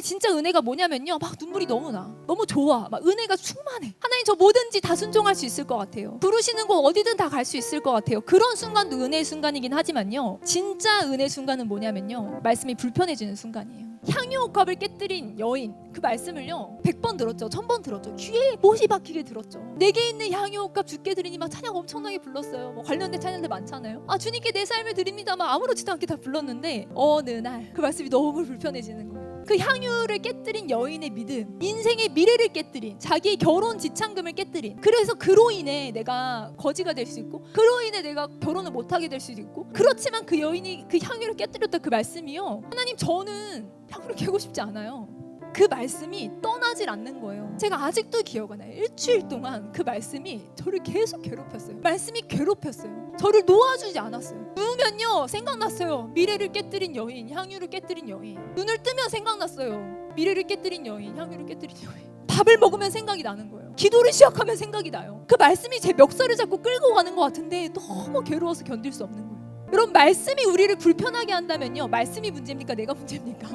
하나님의 진짜 은혜가 뭐냐면요. 막 눈물이 너무 나. 너무 좋아. 막 은혜가 충만해. 하나님 저 뭐든지 다 순종할 수 있을 것 같아요. 부르시는 곳 어디든 다 갈 수 있을 것 같아요. 그런 순간도 은혜의 순간이긴 하지만요. 진짜 은혜 순간은 뭐냐면요. 말씀이 불편해지는 순간이에요. 향유옥합을 깨뜨린 여인 그 말씀을요 100번 들었죠 1000번 들었죠 귀에 못이 박히게 들었죠 내게 있는 향유옥합 주께 드리니 막 찬양 엄청나게 불렀어요 뭐 관련된 찬양들 많잖아요 아 주님께 내 삶을 드립니다 막 아무렇지도 않게 다 불렀는데 어느 날 그 말씀이 너무 불편해지는 거예요 그 향유를 깨뜨린 여인의 믿음 인생의 미래를 깨뜨린 자기의 결혼 지창금을 깨뜨린. 그래서 그로 인해 내가 거지가 될 수 있고 그로 인해 내가 결혼을 못하게 될 수도 있고 그렇지만 그 여인이 그 향유를 깨뜨렸다 그 말씀이요. 하나님 저는 향유를 깨고 싶지 않아요 그 말씀이 떠나질 않는 거예요. 제가 아직도 기억 안 나요. 일주일 동안 그 말씀이 저를 계속 괴롭혔어요. 말씀이 괴롭혔어요. 저를 놓아주지 않았어요. 누우면요 생각났어요. 미래를 깨뜨린 여인, 향유를 깨뜨린 여인. 눈을 뜨면 생각났어요. 미래를 깨뜨린 여인, 향유를 깨뜨린 여인. 밥을 먹으면 생각이 나는 거예요. 기도를 시작하면 생각이 나요. 그 말씀이 제 멱살을 잡고 끌고 가는 것 같은데 너무 괴로워서 견딜 수 없는 거예요. 여러분 말씀이 우리를 불편하게 한다면요 말씀이 문제입니까 내가 문제입니까